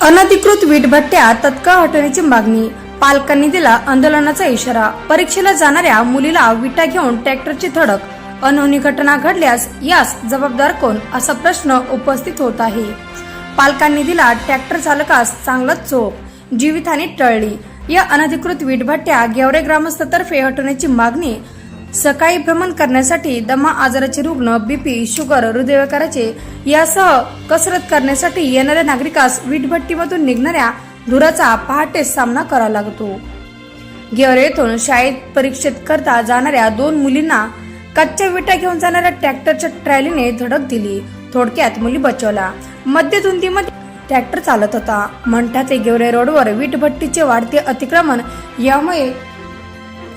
अनधिकृत वीटभट्ट्या तत्काळ हटवण्याची मागणी. पालकांनी दिला आंदोलनाचा इशारा. परीक्षेला जाणाऱ्या मुलीला विटा घेऊन ट्रॅक्टरची धडक. अनहोनी घटना घडल्यास यास जबाबदार कोण? असा प्रश्न उपस्थित होत आहे. पालकांनी दिला ट्रॅक्टर चालकास चांगलाच चोप. जीवितहानी टळली. या अनधिकृत वीटभट्ट्या गेवरे ग्रामस्थातर्फे हटवण्याची मागणी सकाळी भ्रमण करण्यासाठी दमा आजाराचे रुग्ण बीपी शुगर हृदयविकाराचे यासह कसरत करण्यासाठी येणाऱ्या नागरिकास वीटभट्टीमधून निघणाऱ्या धुराचा पहाटे सामना करावा लागतो. गेवर येथून शाळेत परीक्षेत करता जाणाऱ्या दोन मुलींना कच्च्या विटा घेऊन जाणाऱ्या ट्रॅक्टरच्या ट्रॅलीने धडक दिली. थोडक्यात मुली बचावला. मध्य धुंदीमध्ये ट्रॅक्टर चालत होता. म्हणतात ते गेवरे रोडवर वीटभट्टीचे वाढते अतिक्रमण यामुळे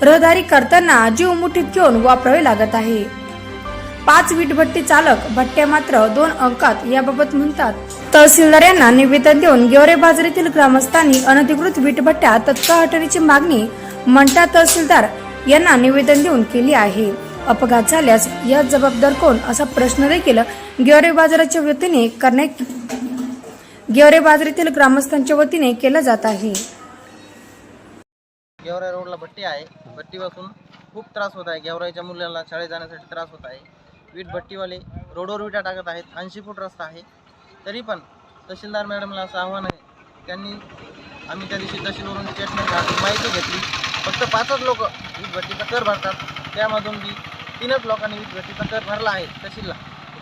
रहदारी करताना जीव मुठीत घेऊन वापरावे लागत आहे. पाच वीटभट्टी चालक भट्ट्या मात्र दोन अंकात याबाबत म्हणतात. तहसीलदार यांना निवेदन देऊन गेवरे बाजारातील ग्रामस्थांनी अनधिकृत वीटभट्ट्या तत्काळ हटवण्याची मागणी मंठा तहसीलदार यांना निवेदन देऊन केली आहे. अपघात झाल्यास या जबाबदार कोण असा प्रश्न देखील गेवरे बाजाराच्या वतीने करण्यात गेवरे बाजारातील ग्रामस्थांच्या वतीने केला जात आहे. गेवराई रोडला भट्टी आहे. भट्टीपासून खूप त्रास होत आहे. गेवराईच्या मुलांना शाळेत जाण्यासाठी त्रास होत आहे. वीट भट्टीवाले रोडवर विटा टाकत आहेत. ऐंशी फूट रस्ता आहे. तरी पण तहसीलदार मॅडमला असं आव्हान आहे. त्यांनी आम्ही त्या दिवशी तहसीलवरून स्टेटमेंट काढून माहिती घेतली. फक्त पाचच लोक वीट भट्टीचा कर भरतात. त्यामधून बी तीनच लोकांनी वीट भट्टीचा कर भरला आहे तहसीलला.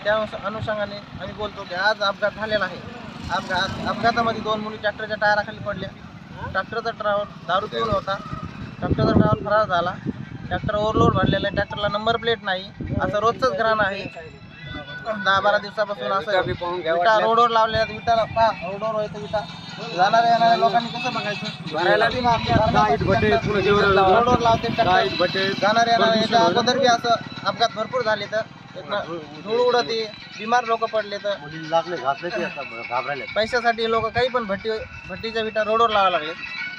त्या अनुषंगाने आम्ही बोलतो की आज अपघात झालेला आहे. अपघात अपघातामध्ये दोन मुली ट्रॅक्टरच्या टायराखाली पडल्या. ट्रॅक्टरचा ट्रावर दारू पिऊन होता. ट्रॅक्टरचा ड्रायव्हर फरार झाला. ट्रॅक्टर ओव्हरलोड भरलेला आहे. ट्रॅक्टरला नंबर प्लेट नाही. असं रोजचंच घराणं आहे. दहा बारा दिवसापासून असं विटा रोडवर लावलेल्या आहेत. विटाला पा रोडवर व्हायचं विटा. जाणाऱ्या येणाऱ्या लोकांनी कसं बघायचं? रोडवर लावते ट्रॅक्टर. जाणाऱ्या येणाऱ्या याच्या अगोदर बी असं अपघात भरपूर झाले तर. धूळ उडते. बिमार लोक पडले तर. पैशासाठी लोक काही पण भट्टी भट्टीच्या विटा रोडवर लावा लागले.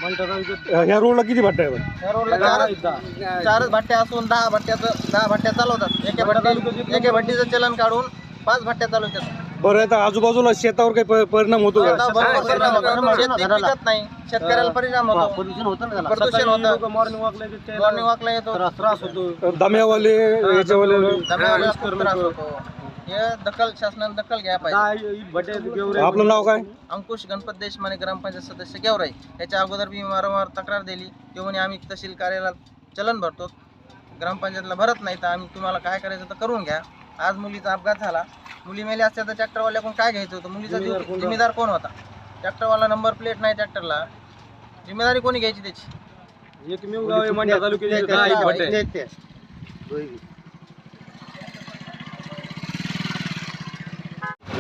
ह्या रोडला किती भट्ट्या आहे बरं? या रोडला चार चारच भट्ट्या असून दहा भट्ट्याचं दहा भट्ट्या चालवतात. एका भट्टी एका भट्टीचं चलन काढून पाच भट्ट्या चालवतात. बरं आता आजूबाजूला शेतावर काही प- परिणाम होतो का? आता भरपूर परिणाम होतो. शेत पीक पिकत नाही. शेतकऱ्याला परिणाम होतो. प्रदूषण होतं मॉर्निंग वॉकला येतो. त्रास होतो. दम्यावाले याच्यावाले दम्याला खूप त्रास होतो. हे दखल शासनाने दखल घ्या पाहिजे. आपलं नाव काय? अंकुश गणपत देशमाने ग्रामपंचायत सदस्य गेवराई. याच्या अगोदर मी वारंवार तक्रार दिली. ते म्हणे आम्ही तहसील कार्यालयात चलन भरतो. ग्रामपंचायतला भरत नाही तर आम्ही तुम्हाला काय करायचं तर करून घ्या. आज मुलीचा अपघात झाला. मुली मेल्या असत्या तर ट्रॅक्टरवाल्याकडून काय घ्यायचं होतं? मुलीचा जीव- जिम्मेदार कोण होता? ट्रॅक्टरवाला नंबर प्लेट नाही ट्रॅक्टरला. जिम्मेदारी कोणी घ्यायची त्याची?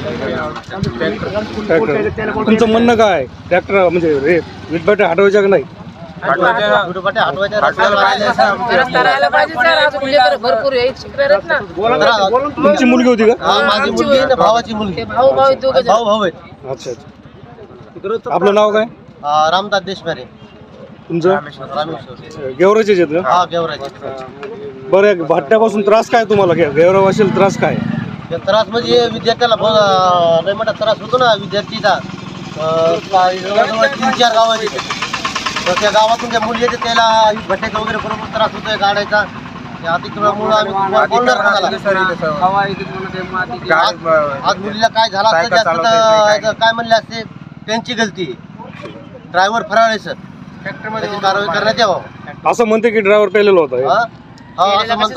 ट्रॅक्टर तुमचं म्हणणं काय? ट्रॅक्टर म्हणजे रे विटभट्ट्या हटवायच्या का नाही? भरपूर तुमची मुलगी होती का? माझी मुलगी आहे, भावाची मुलगी. भाऊ भाऊ. भाऊ भाऊ आहे अच्छा अच्छा. आपलं नाव काय? रामदास देशपारे तुमचं? रामेश्वर. गेवराचेच आहेत का? हा गेवराजी बरं भट्ट्यापासून त्रास काय तुम्हाला? गेवरावाशील त्रास काय? त्रास म्हणजे विद्यार्थ्याला लय मोठा त्रास होतो ना विद्यार्थीचा. जवळजवळ तीन चार गाव आहेत इथे. तर त्या गावातून ज्या मुली येते त्याला भट्ट्याचा वगैरे बरोबर त्रास होतोय गाड्याचा. अतिक्रमणामुळे आम्ही बोलणार? आज आज मुलीला काय झालं असतं काय म्हणले असते त्यांची गलती. ड्रायव्हर फराळ आहे सर. ट्रॅक्टरमध्ये कारवाई करण्यात यावं. असं म्हणते की ड्रायव्हर पेलेला होता हा? हा, असं कसं